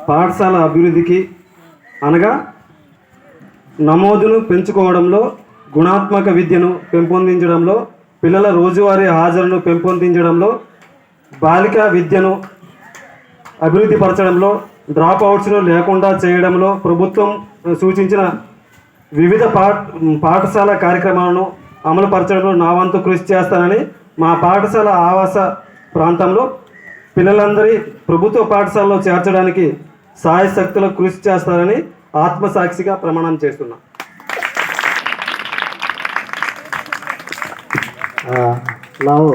పాఠశాల అభివృద్ధికి అనగా నమోదును పెంచుకోవడంలో గుణాత్మక విద్యను పెంపొందించడంలో పిల్లల రోజువారీ హాజరును పెంపొందించడంలో బాలికా విద్యను అభివృద్ధి పరచడంలో డ్రాప్ అవుట్స్ను లేకుండా చేయడంలో ప్రభుత్వం సూచించిన వివిధ పాఠ పాఠశాల కార్యక్రమాలను అమలు పరచడంలో నా వంతు కృషి చేస్తానని మా పాఠశాల ఆవాస ప్రాంతంలో పిల్లలందరి ప్రభుత్వ పాఠశాలలో చేర్చడానికి సాయశక్తుల కృషి చేస్తారని ఆత్మసాక్షిగా ప్రమాణం చేస్తున్నా. ನಾವು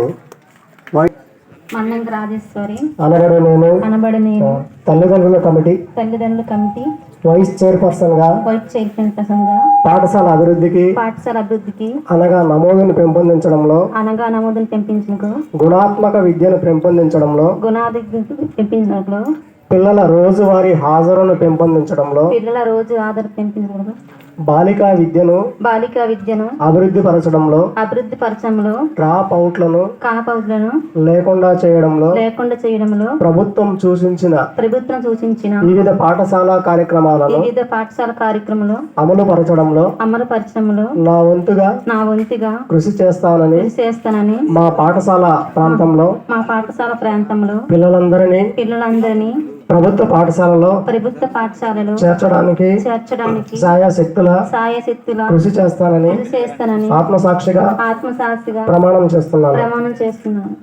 మన్నంకి రాజేశ్వరి. అనగడ నేను. అనబడి నేను. తల్లిదండ్రుల కమిటీ. తల్లిదండ్రుల కమిటీ. వైస్ చైర్పర్సన్గా వైస్ చైర్పర్సన్గా పాఠశాల అభివృద్ధికి. పాఠశాల అభివృద్ధికి. అనగా నమోదును పెంపొందించడంలో. అనగా నమోదును పెంపించడానికి గుణాత్మక విద్యను పెంపొందించడంలో. గుణాది పెంపించడంలో పిల్లల రోజువారీ హాజరును పెంపొందించడంలో. పిల్లల రోజు ఆధార పెంపించడంలో బాలికా విద్యను బాలికా విద్యను అభివృద్ధి పరచడంలో అభివృద్ధి పరచడంలో డ్రాప్ అవుట్లను కాపౌట్లను లేకుండా చేయడంలో లేకుండా చేయడంలో ప్రభుత్వం సూచించిన ప్రభుత్వం సూచించిన వివిధ పాఠశాల కార్యక్రమాలను వివిధ పాఠశాల కార్యక్రమంలో అమలు పరచడంలో అమలు పరచడంలో నా వంతుగా నా వంతుగా కృషి చేస్తానని చేస్తానని మా పాఠశాల ప్రాంతంలో మా పాఠశాల ప్రాంతంలో పిల్లలందరినీ పిల్లలందరినీ ప్రభుత్వ పాఠశాలలో ప్రభుత్వ పాఠశాలలో చేర్చడానికి చేర్చడానికి సాయశక్తుల సాయశక్తుల కృషి చేస్తానని కృషి చేస్తానని ఆత్మసాక్షిగా ఆత్మసాక్షిగా ప్రమాణం చేస్తున్నాను. ప్రమాణం చేస్తున్నాను.